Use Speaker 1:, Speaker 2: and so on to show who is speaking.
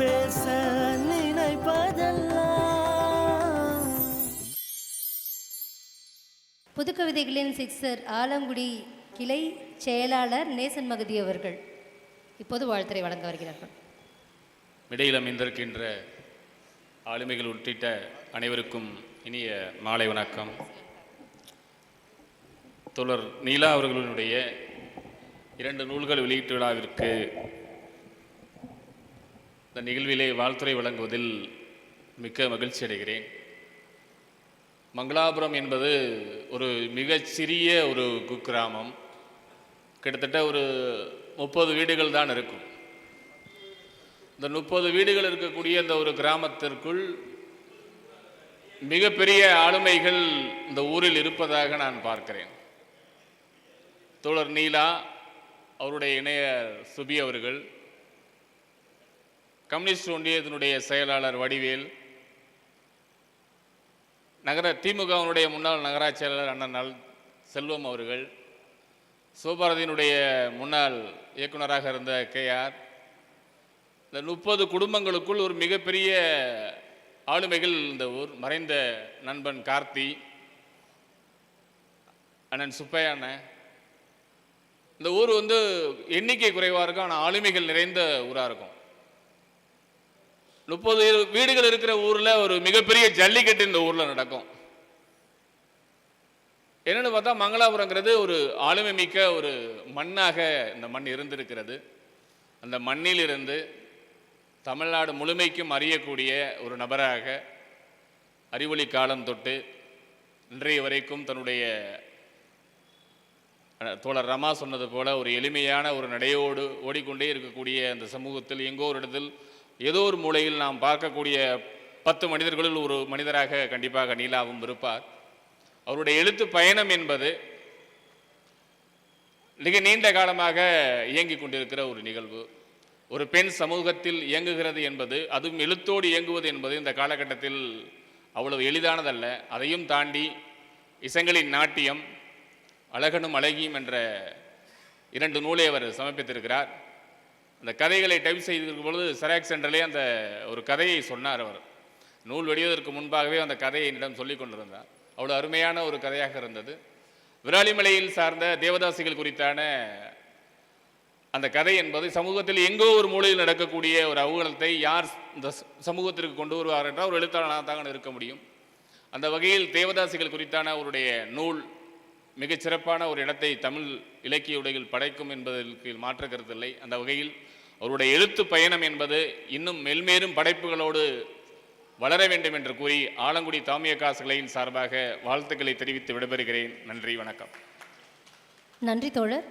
Speaker 1: பேச நினைப்பதெல்லாம்.
Speaker 2: புதுக்கவிதைகளின் சிக்ஸர் ஆலங்குடி கிளை செயலாளர் நேசன் மகதி அவர்கள் இப்போது வாழ்த்துறை வழங்க வருகிறார்கள்.
Speaker 3: இடையில் அமைந்திருக்கின்ற ஆளுமைகள் உள்ளிட்ட அனைவருக்கும் இனிய மாலை வணக்கம். தோழர் நீலா அவர்களுடைய இரண்டு நூல்கள் வெளியீட்டு விழாவிற்கு இந்த நிகழ்விலே வாழ்த்துறை வழங்குவதில் மிக்க மகிழ்ச்சி அடைகிறேன். மங்களாபுரம் என்பது ஒரு மிகச்சிறிய ஒரு குக்கிராமம். கிட்டத்தட்ட ஒரு முப்பது வீடுகள் தான் இருக்கும். இந்த முப்பது வீடுகள் இருக்கக்கூடிய இந்த ஒரு கிராமத்திற்குள் மிகப்பெரிய ஆளுமைகள் இந்த ஊரில் இருப்பதாக நான் பார்க்கிறேன். தோழர் நீலா அவருடைய இணைய சுபி அவர்கள் கம்யூனிஸ்ட் ஒன்றியத்தினுடைய செயலாளர் வடிவேல் நகர திமுகவினுடைய முன்னாள் நகராட்சி செயலாளர் அண்ணன் நல் செல்வம் அவர்கள் சிவபாரதியினுடைய முன்னாள் இயக்குனராக இருந்த கேஆர் இந்த முப்பது குடும்பங்களுக்குள் ஒரு மிகப்பெரிய ஆளுமைகள் இந்த ஊர் மறைந்த நண்பன் கார்த்தி அண்ணன் சுப்பையா அண்ணன். இந்த ஊர் வந்து எண்ணிக்கை குறைவாக இருக்கும் ஆனால் ஆளுமைகள் நிறைந்த ஊராக இருக்கும். முப்பது வீடுகள் இருக்கிற ஊரில் ஒரு மிகப்பெரிய ஜல்லிக்கட்டு இந்த ஊரில் நடக்கும். என்னென்னு பார்த்தா மங்களாபுரங்கிறது ஒரு ஆளுமை மிக்க ஒரு மண்ணாக இந்த மண் இருந்திருக்கிறது. அந்த மண்ணிலிருந்து தமிழ்நாடு முழுமைக்கும் அறியக்கூடிய ஒரு நபராக அறிவொளி காலம் தொட்டு இன்றைய வரைக்கும் தன்னுடைய தோழர் ரமா சொன்னது போல ஒரு எளிமையான ஒரு நடையோடு ஓடிக்கொண்டே இருக்கக்கூடிய அந்த சமூகத்தில் எங்கோ ஒரு இடத்தில் ஏதோ ஒரு மூலையில் நாம் பார்க்கக்கூடிய பத்து மனிதர்களில் ஒரு மனிதராக கண்டிப்பாக நீலாவும் இருப்பார். அவருடைய எழுத்து பயணம் என்பது மிக நீண்ட காலமாக இயங்கிக் கொண்டிருக்கிற ஒரு நிகழ்வு. ஒரு பெண் சமூகத்தில் இயங்குகிறது என்பது அதுவும் எழுத்தோடு இயங்குவது என்பது இந்த காலகட்டத்தில் அவ்வளவு எளிதானதல்ல. அதையும் தாண்டி இசங்களின் நாட்டியம் அழகனும் அழகியும் என்ற இரண்டு நூலை அவர் சமர்ப்பித்திருக்கிறார். அந்த கதைகளை டைப் செய்திருக்கும் பொழுது செராக் சென்டரிலே அந்த ஒரு கதையை சொன்னார் அவர். நூல் வெளிவதற்கு முன்பாகவே அந்த கதையை என்னிடம் சொல்லிக் கொண்டிருந்தார். அவ்வளோ அருமையான ஒரு கதையாக இருந்தது. விராலிமலையில் சார்ந்த தேவதாசிகள் குறித்தான அந்த கதை என்பது சமூகத்தில் எங்கோ ஒரு மூலையில் நடக்கக்கூடிய ஒரு அவகலத்தை யார் இந்த சமூகத்திற்கு கொண்டு வருவார் என்றால் ஒரு எழுத்தாளனாக தான் இருக்க முடியும். அந்த வகையில் தேவதாசிகள் குறித்தான அவருடைய நூல் மிகச்சிறப்பான ஒரு இடத்தை தமிழ் இலக்கிய உலகில் படைக்கும் என்பதற்கு மாற்ற கருத்தில்லை அந்த வகையில் அவருடைய எழுத்து பயணம் என்பது இன்னும் மெல்மேலும் படைப்புகளோடு வளர வேண்டும் என்று கூறி ஆலங்குடி தாமிய காசுகளின் சார்பாக வாழ்த்துக்களை தெரிவித்து விடைபெறுகிறேன். நன்றி வணக்கம்.
Speaker 2: நன்றி தோழர்.